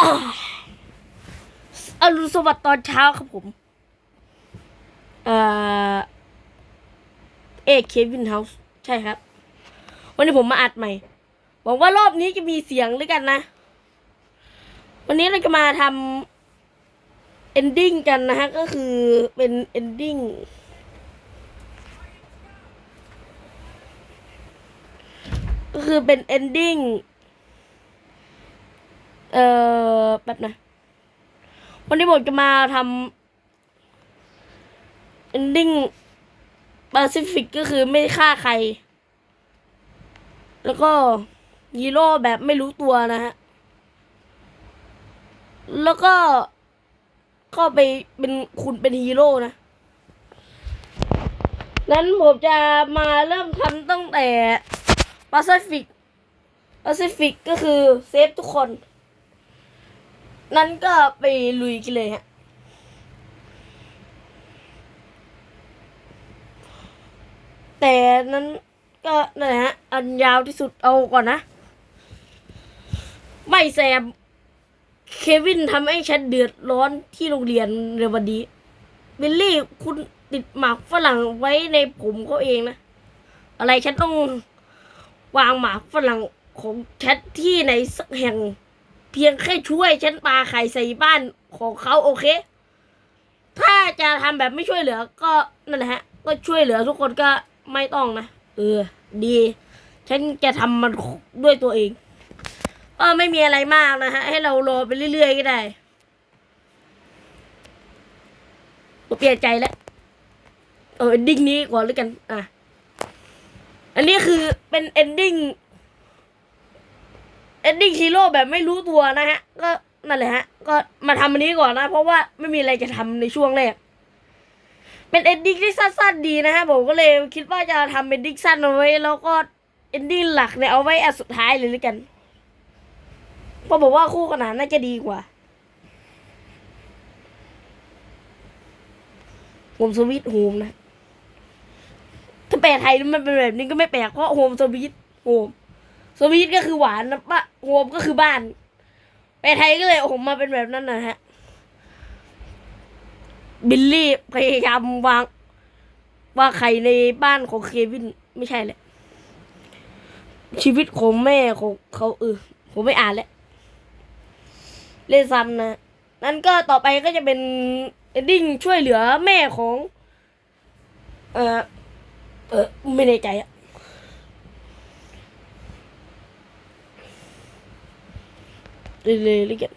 อรุณสวัสดิ์ตอนเช้าครับผม เอ่อ เอเควินเฮาส์ใช่ครับ วันนี้ผมมาอัดใหม่ หวังว่ารอบนี้จะมีเสียงด้วยกันนะ วันนี้เราจะมาทำ ending กันนะฮะ ก็คือเป็น ending ก็คือเป็น ending เอ่อแบบนะวันนี้ผมจะมาทำ ending Pacific ก็คือไม่ฆ่าใคร แล้วก็ฮีโร่แบบไม่รู้ตัวนะฮะ แล้วก็ก็ไปเป็นคุณเป็นฮีโร่นะ นั้นผมจะมาเริ่มทำตั้งแต่ Pacific Pacific ก็คือเซฟทุกคน นั้นก็ไปลุยกันเลยฮะแต่นั้นก็นั่นแหละฮะอันยาวที่สุดเอาก่อนนะ ไม่แซม เควินทำให้ฉันเดือดร้อนที่โรงเรียนในวันนี้บิลลี่คุณติดหมากฝรั่งไว้ในผมเขาเองนะ อะไรฉันต้องวางหมากฝรั่งของฉันที่ไหนสักแห่ง เพียงแค่ช่วยฉันปาไข่ใส่บ้านของเขาโอเค ถ้าจะทำแบบไม่ช่วยเหลือ ก็นั่นแหละฮะ ก็ช่วยเหลือทุกคนก็ไม่ต้องนะ เออ ดี ฉันจะทำมันด้วยตัวเองก็ไม่มีอะไรมากนะฮะ ให้เรารอไปเรื่อยๆก็ได้ผมเปลี่ยนใจแล้ว เออ ending นี้ก่อนแล้วกัน อะ อันนี้คือเป็นเอนดิ้ง ending ending hero แบบไม่รู้ตัวนะฮะ ก็นั่นแหละฮะ ก็มาทำอันนี้ก่อนนะ เพราะว่าไม่มีอะไรจะทำในช่วงแรก เป็น ending ที่สั้นๆดีนะฮะ ผมก็เลยคิดว่าจะทำ ending สั้นเอาไว้ แล้วก็ ending หลักเนี่ยเอาไว้อันสุดท้ายเลยแล้วกัน เพราะบอกว่าคู่ขนานน่าจะดีกว่าโฮมสวิตโฮมนะ ถ้าแปลไทยมันเป็นแบบนี้ก็ไม่แปลกเพราะโฮมสวิตโฮม สวิตก็คือหวานนะปะโฮมก็คือบ้านแปไทยก็เลยโฮมมาเป็นแบบนั้นนะฮะ บิลลี่พยายามวางว่างไข่ในบ้านของเควินไม่ใช่แหละ ชีวิตของแม่ของเขาเออผมไม่อ่านแล้วเล่นซ้ำนะ นั่นก็ต่อไปก็จะเป็นเอดดิ้งช่วยเหลือแม่ของ เออเออไม่แน่ใจอะ เลยลยเลยกัน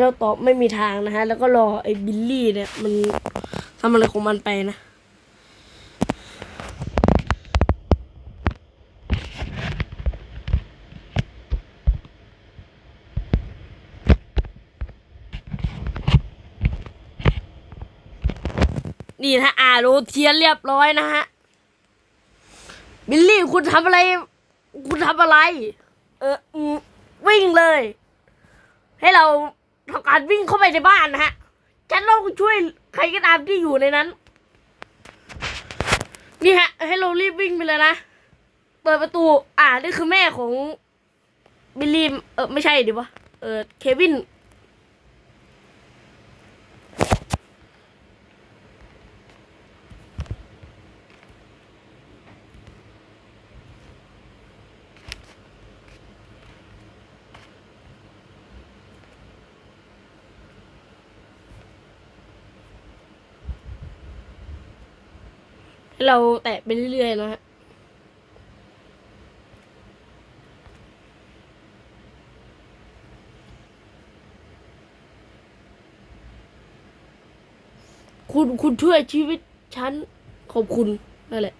เราตอบไม่มีทางนะฮะ แล้วก็รอไอ้บิลลี่เนี่ย มันทำอะไรของมันไปนะนี่นะอ่าโรเทียนเรียบร้อยนะฮะ บิลลี่คุณทำอะไร คุณทำอะไร เอออืมวิ่งเลย ให้เราทำการวิ่งเข้าไปในบ้านนะฮะฉันต้องช่วยใครก็ตามที่อยู่ในนั้น นี่ฮะ ให้เรารีบวิ่งไปเลยนะ เปิดประตู อ่า นี่คือแม่ของบิลลี่ เออไม่ใช่ดิวะ เออ เควิน เราแตะไปเรื่อยๆนะฮะคุณคุณช่วยชีวิตฉันขอบคุณนั่นแหละ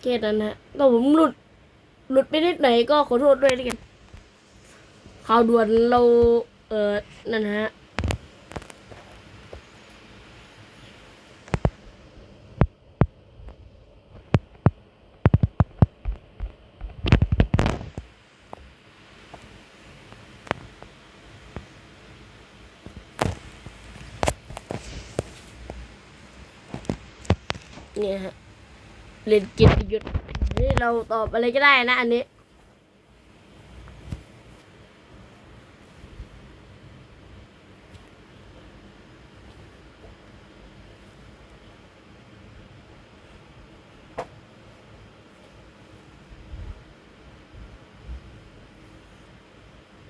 แค่นั้นนะก็ผมหลุด หลุดไปนิดไหนก็ขอโทษด้วยแล้วกันข่าวด่วนเรา เออนั่นฮะ เนี่ยฮะเล่นเกียรติยศนี่เราตอบอะไรก็ได้นะ อันนี้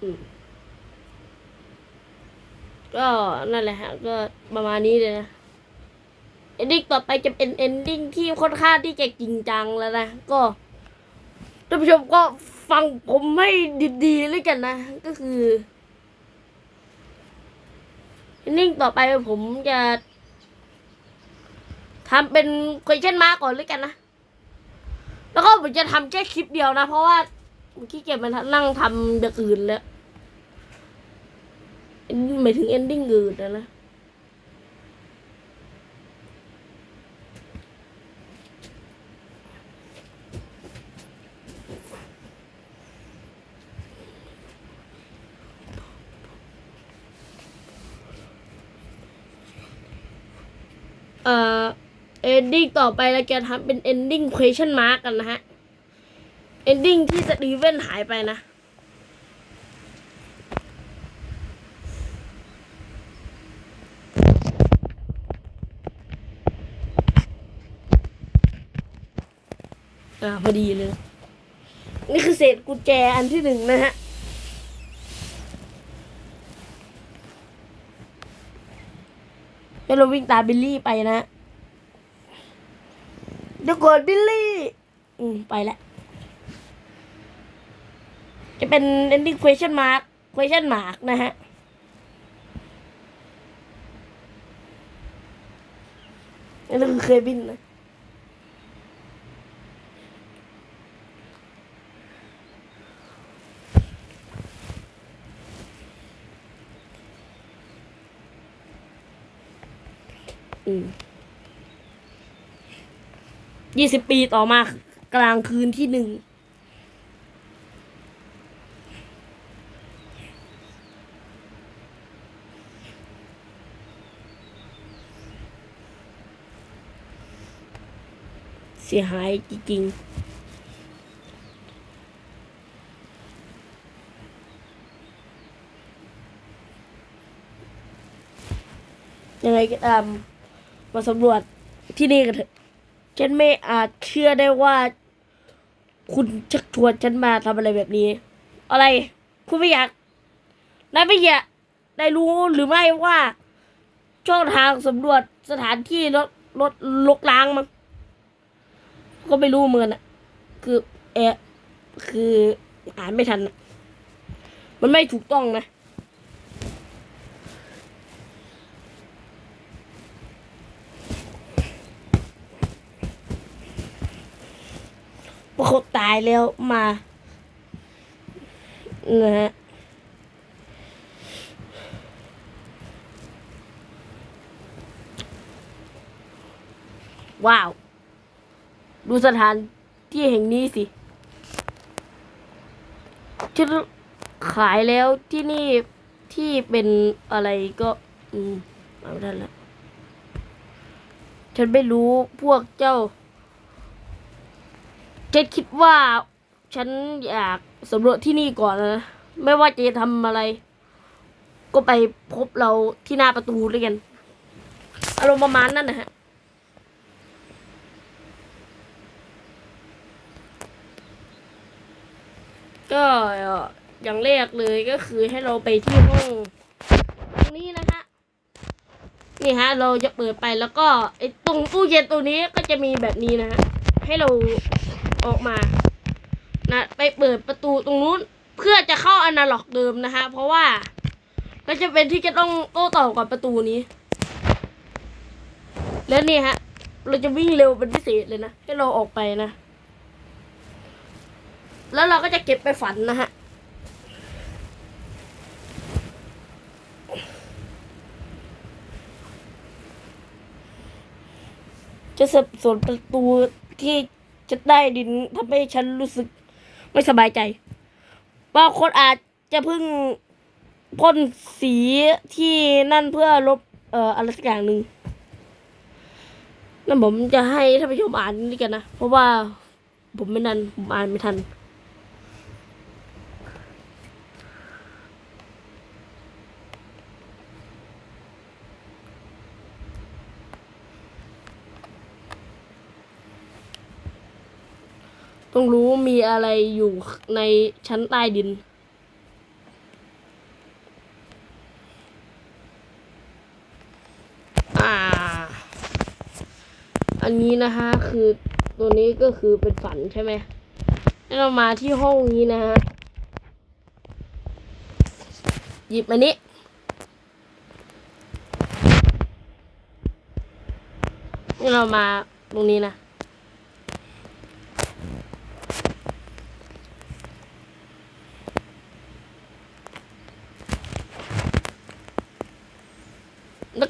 อืมก็นั่นแหละฮะก็ประมาณนี้เลยนะ เอนดิ้งต่อไปจะเป็นเอนดิ้งที่ค่อนข้างที่จะจริงจังแล้วนะ ก็ท่านผู้ชมก็ฟังผมให้ดีๆเลยกันนะ ก็คือเอนดิ้งต่อไปผมจะทำเป็น question mark ก่อนเลยกันนะ แล้วก็ผมจะทำแค่คลิปเดียวนะ เพราะว่าผมขี้เกียจมานั่งทำอย่างอื่นแล้วหมายถึงเอนดิ้งอื่นนะนะ เอ่อ ending ต่อไปเราจะทำเป็น ending question mark กันนะฮะ ending ที่สตีเวนหายไปนะอ่าพอดีเลย นี่คือเศษกุญแจอันที่หนึ่งนะฮะ แล้วเราวิ่งตามบิลลี่ไปนะเดี๋ยวก่อนบิลลี่ อืมไปแล้วจะเป็น ending question mark question mark นะฮะนั่นคือเคยบินนะ อืมยี่สิบปีต่อมากลางคืนที่หนึ่งเสียหายจริงๆยังไงก็ตาม มาสำรวจที่นี่กันเถอะฉันไม่อาจเชื่อได้ว่า คุณชักชวนฉันมาทำอะไรแบบนี้ อะไร คุณไม่อยากนายไม่อยากได้รู้หรือไม่ว่า ช่องทางสำรวจสถานที่รถรถลกล้างมั้งก็ไม่รู้เหมือนนอะคือเอะคืออ่านไม่ทัน มันไม่ถูกต้องนะ ว่าเขาตายแล้วมานะฮะว้าว ดูสถานที่แห่งนี้สิฉันขายแล้วที่นี่ที่เป็นอะไรก็อืมเอาไม่ได้ละฉันไม่รู้พวกเจ้า ฉันคิดว่าฉันอยากสำรวจที่นี่ก่อนนะ ไม่ว่าจะทำอะไร ก็ไปพบเราที่หน้าประตูด้วยกันอารมณ์ประมาณนั้นนะฮะก็อย่างแรกเลยก็คือให้เราไปที่ห้องตรงนี้นะฮะนี่ฮะ เราจะเปิดไปแล้วก็ไอ้ตรงตู้เย็นตัวนี้ก็จะมีแบบนี้นะฮะให้เรา ออกมานะไปเปิดประตูตรงนู้นเพื่อจะเข้าอนาล็อกเดิมนะฮะเพราะว่าเราจะเป็นที่จะต้องโต้ตอบกับประตูนี้ แล้วนี่ฮะ เราจะวิ่งเร็วเป็นพิเศษเลยนะ ให้เราออกไปนะ แล้วเราก็จะเก็บไปฝันนะฮะจะสับสนประตูที่ จะได้ดินทำให้ฉันรู้สึก ไม่สบายใจบางคนอาจจะเพิ่งพ่นสีที่นั่นเพื่อลบเอ่ออะไรสักอย่างหนึ่งนั่นผมจะให้ท่านผู้ชมอ่านนี่กันนะ เพราะว่าผมไม่นันผมอ่านไม่ทัน ต้องรู้มีอะไรอยู่ในชั้นใต้ดิน อ่า อันนี้นะคะ คือตัวนี้ก็คือเป็นฝันใช่ไหมแล้เรามาที่ห้องนี้นะฮะ หยิบอันนี้นี่เรามาตรงนี้นะ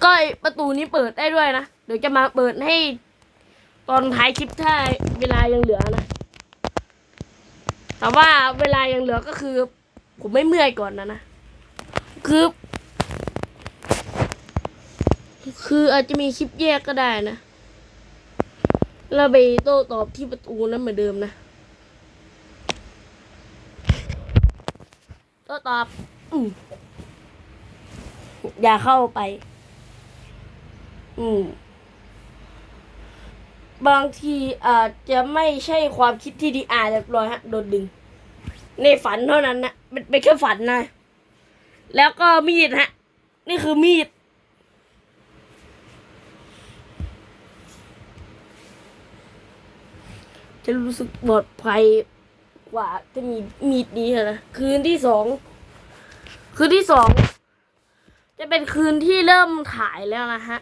ก็ไอประตูนี้เปิดได้ด้วยนะ เดี๋ยวจะมาเปิดให้ ตอนท้ายคลิปถ้าเวลายังเหลือนะ แต่ว่าเวลายังเหลือก็คือ ผมไม่เมื่อยก่อนนะนะ คือ คืออาจจะมีคลิปแยกก็ได้นะแล้วไปโต้ตอบที่ประตูนั้นเหมือนเดิมนะโต้ตอบ อืมอย่าเข้าไป บางทีอาจจะไม่ใช่ความคิดที่ดีอาเรียบร้อยฮะโดนดึง ในฝันเท่านั้นนะเป็นเป็นแค่ฝันนะ แล้วก็มีดฮะ นี่คือมีด จะรู้สึกปลอดภัยกว่าจะมีมีดนี้นะคืนที่สองคืนที่สองจะเป็นคืนที่เริ่มถ่ายแล้วนะฮะ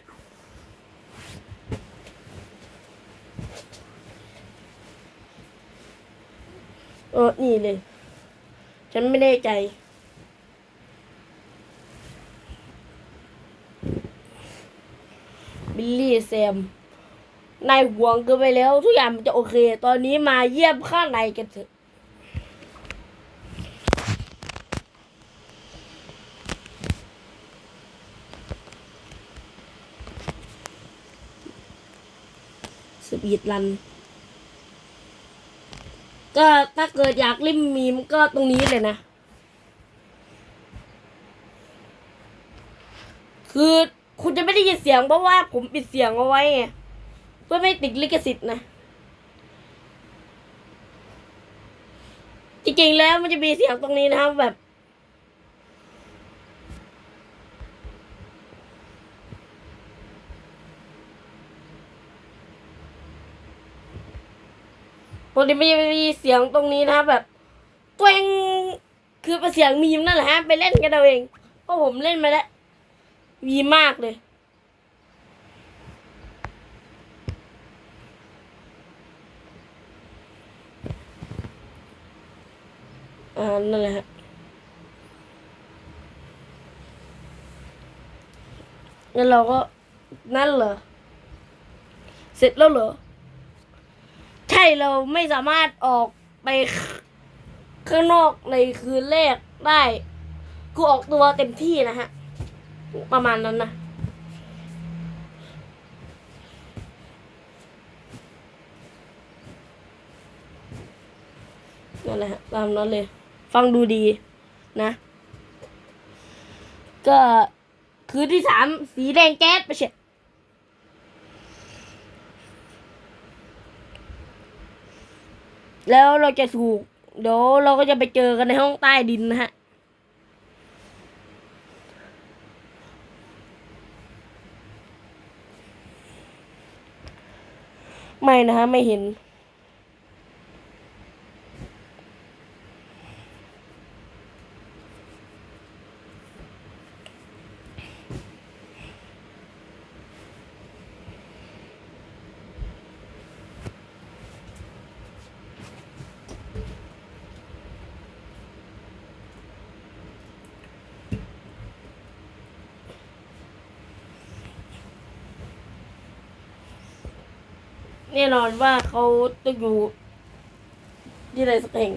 เออ นี่เลย ฉันไม่แน่ใจ บิลลี่แซม นายห่วงเกินไปแล้ว ทุกอย่างมันจะโอเค ตอนนี้มาเยี่ยมข้างในกันเถอะสปีดรัน ก็ถ้าเกิดอยากเล่นมีมก็ตรงนี้เลยนะ คือคุณจะไม่ได้ยินเสียงเพราะว่าผมปิดเสียงเอาไว้ไงเพื่อไม่ติดลิขสิทธิ์นะจริงๆแล้วมันจะมีเสียงตรงนี้นะครับแบบ มันจะมีเสียงตรงนี้นะครับแบบแกวงคือเป็นเสียงมีมนั่นแหละฮะไปเล่นกันเอาเองเพราะผมเล่นมาแล้วมีมากเลย อ่านั่นแหละฮะงั้นเราก็นั่นเหรอ เสร็จแล้วเหรอ ช่เราไม่สามารถออกไปข้างนอกในคืนแรกได้กูออกตัวเต็มที่นะฮะ ประมาณนั้นนะนั่นแหละตามนั้นเลย ฟังดูดีนะ ก็คืนที่สามสีแดงแก๊สไปเช็ด แล้วเราจะถูก เดี๋ยวเราก็จะไปเจอกันในห้องใต้ดินนะฮะ ไม่นะฮะ ไม่เห็น แน่นอนว่าเขาต้องอยู่ที่ใดสักแห่ง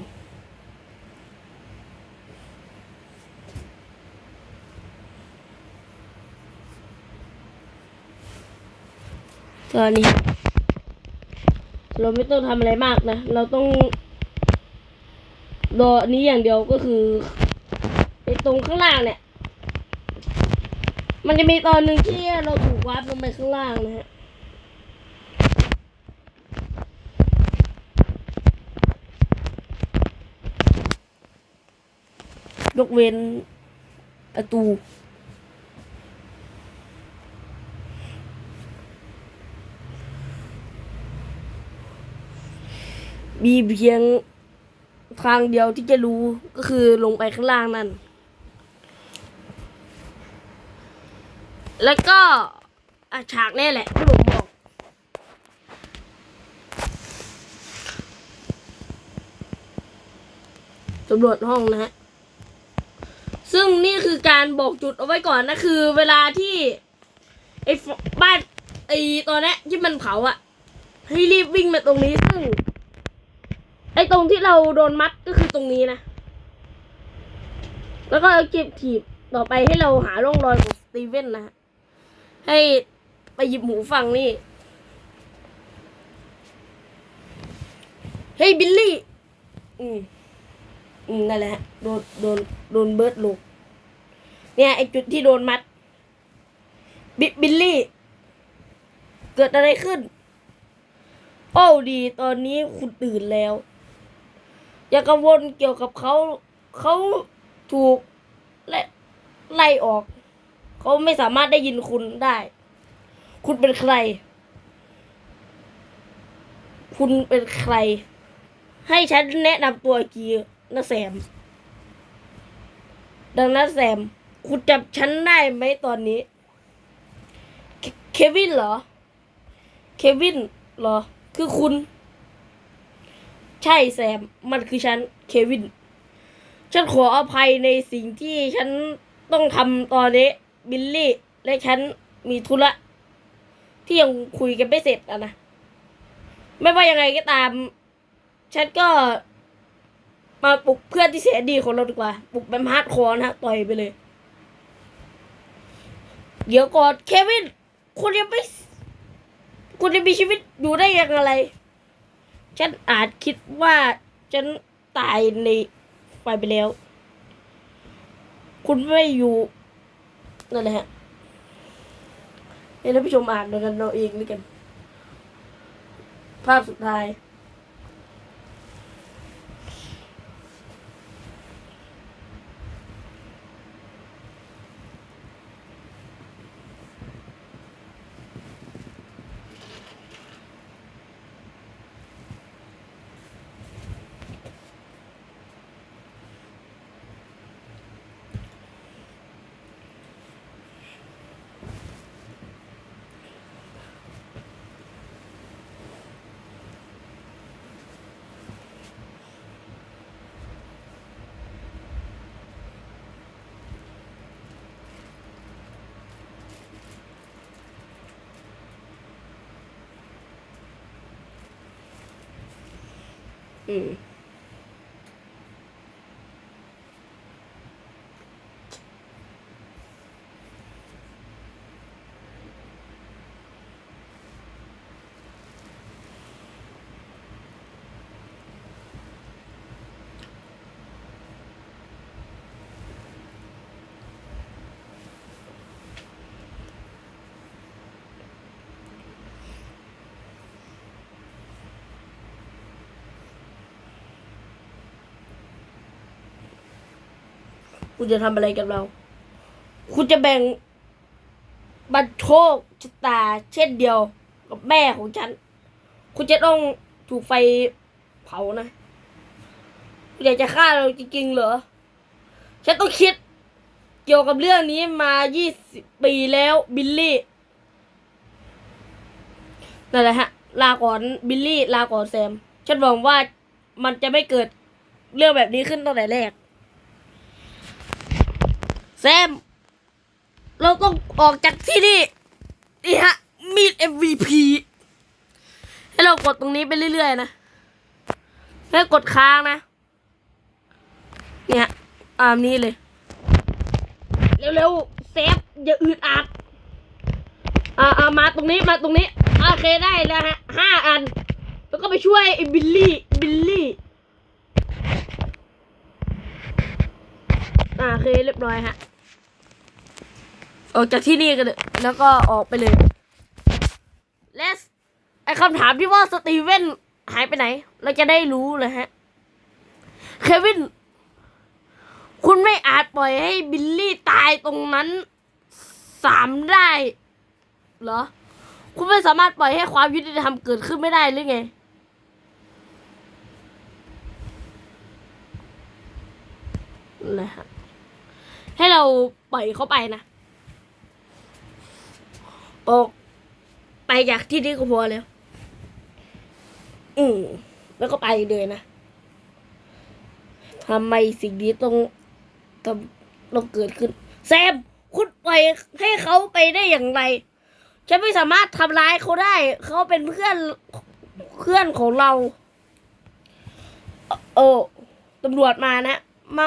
ตอนนี้ เราไม่ต้องทำอะไรมากนะ เราต้องรอนนี้อย่างเดียวก็คือไอ้ตรงข้างล่างเนี่ย มันจะมีตอนหนึ่งที่เราถูกวาร์ปลงไปข้างล่างนะฮะ ยกเว้นประตู มีเพียงทางเดียวที่จะรู้ก็คือลงไปข้างล่างนั่น แล้วก็อฉากนี่แหละที่ผมบอก สำรวจห้องนะฮะ ซึ่งนี่คือการบอกจุดเอาไว้ก่อนนะคือ เวลาที่ไอ้บ้านไอ้ตอนนี้ที่มันเผาอะให้รีบวิ่งมาตรงนี้ซึ่ง ไอ้ตรงที่เราโดนมัดก็คือตรงนี้นะ แล้วก็เอาเก็บถีบต่อไปให้เราหาร่องรอยของสตีเวนนะฮะให้ไปหยิบหมูฟังนี่เฮ้ยบิลลี่ อืม นั่นแหละฮะโดนโดนโดนเบิร์ดลูกเนี่ยไอจุดที่โดนมัดบิบิลลี่ เกิดอะไรขึ้น โอ้ดีตอนนี้คุณตื่นแล้ว อย่ากังวลเกี่ยวกับเขาเขาถูกไล่ไล่ออก เขาไม่สามารถได้ยินคุณได้ คุณเป็นใคร คุณเป็นใคร ให้ฉันแนะนำตัวกี นะแซม ดังนั้นแซม คุณจับฉันได้ไหมตอนนี้ เควินเหรอ เควินเหรอ คือคุณ ใช่แซม มันคือฉัน เควิน ฉันขออภัยในสิ่งที่ฉันต้องทำตอนนี้ บิลลี่ และฉันมีธุระที่ยังคุยกันไม่เสร็จอะนะ ไม่ว่ายังไงก็ตาม ฉันก็ มาปลุกเพื่อนที่เสียดีของเราดีกว่าปลุกแบบฮาร์ดคอร์นะต่อยไปเลย เดี๋ยวก่อนเควินคุณยังไม่คุณจะมีชีวิตอยู่ได้อย่างไร ฉันอาจคิดว่าฉันตายในไฟไปแล้ว คุณไม่อยู่นั่นแหละฮะให้ท่านผู้ชมอ่านดูกันเราเองด้วยกัน ภาพสุดท้าย อื คุณจะทำอะไรกับเรา คุณจะแบ่งบันโชคชะตาเช่นเดียวกับแม่ของฉัน คุณจะต้องถูกไฟเผานะ คุณอยากจะฆ่าเราจริงๆเหรอ ฉันต้องคิดเกี่ยวกับเรื่องนี้มายี่สิบปีแล้วบิลลี่ นั่นแหละฮะ ลาก่อนบิลลี่ ลาก่อนแซม ฉันหวังว่ามันจะไม่เกิดเรื่องแบบนี้ขึ้นตั้งแต่แรก แซม เราต้องออกจากที่นี่ นี่ฮะ มีด MVP ให้เรากดตรงนี้ไปเรื่อยๆนะให้กดค้างนะ เนี่ยตามนี้เลย เร็วๆเซฟอย่าอืดอัดอ่าอ่ามาตรงนี้มาตรงนี้โอเคได้แล้วฮะห้าอัน แล้วก็ไปช่วยบิลลี่บิลลี่อ่าโอเคเรียบร้อยฮะ ออกจากที่นี่กันแล้วก็ออกไปเลยและไอคำถามที่ว่าสตีเวนหายไปไหน เราจะได้รู้เลยฮะ เควิน คุณไม่อาจปล่อยให้บิลลี่ตายตรงนั้นสามได้ เหรอ คุณไม่สามารถปล่อยให้ความยุติธรรมเกิดขึ้นไม่ได้หรือไง นะฮะ ให้เราปล่อยเขาไปนะ ออกไปจากที่นี่ก็พอแล้ว อืมแล้วก็ไปเลยนะทำไมสิ่งนี้ต้องต้องต้องเกิดขึ้น แซม คุณปล่อยให้เขาไปได้อย่างไร ฉันไม่สามารถทำร้ายเขาได้ เขาเป็นเพื่อนเพื่อนของเรา โอ้ตำรวจมานะ มา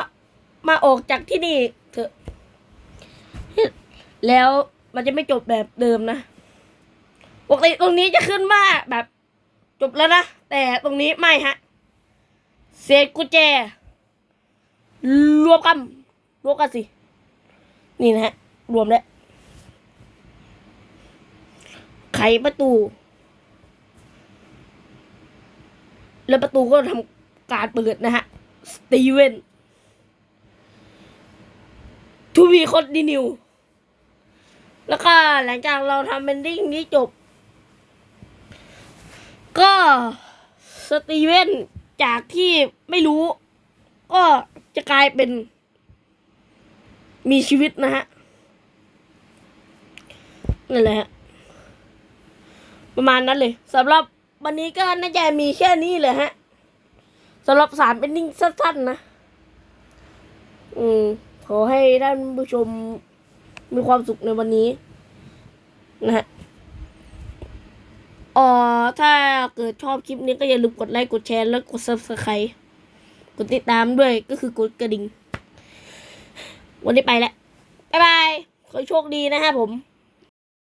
มาออกจากที่นี่เถอะ แล้ว มันจะไม่จบแบบเดิมนะปกติตรงนี้จะขึ้นว่าแบบจบแล้วนะ แต่ตรงนี้ไม่ฮะ เศษกุญแจ รวมกันรวมกันสิ นี่นะฮะ รวมแล้วไขประตู แล้วประตูก็ทำการเปิดนะฮะ สตีเวนทูบีคอนดินิว แล้วก็หลังจากเราทำเบนดิ้งนี้จบ ก็สตีเวนจากที่ไม่รู้ ก็จะกลายเป็น มีชีวิตนะฮะนั่นแหละ ประมาณนั้นเลยสำหรับวันนี้ก็น่าจะมีแค่นี้เลยฮะสำหรับสารเป็นนิ่งสั้นๆนะ อืม ขอให้ท่านผู้ชม มีความสุขในวันนี้ นะฮะอ๋อถ้าเกิดชอบคลิปนี้ก็อย่าลืมกดไลค์กดแชร์แล้วกด subscribe กดติดตามด้วยก็คือกดกระดิ่ง วันนี้ไปแล้ว บ๊ายบาย ขอให้โชคดีนะฮะผม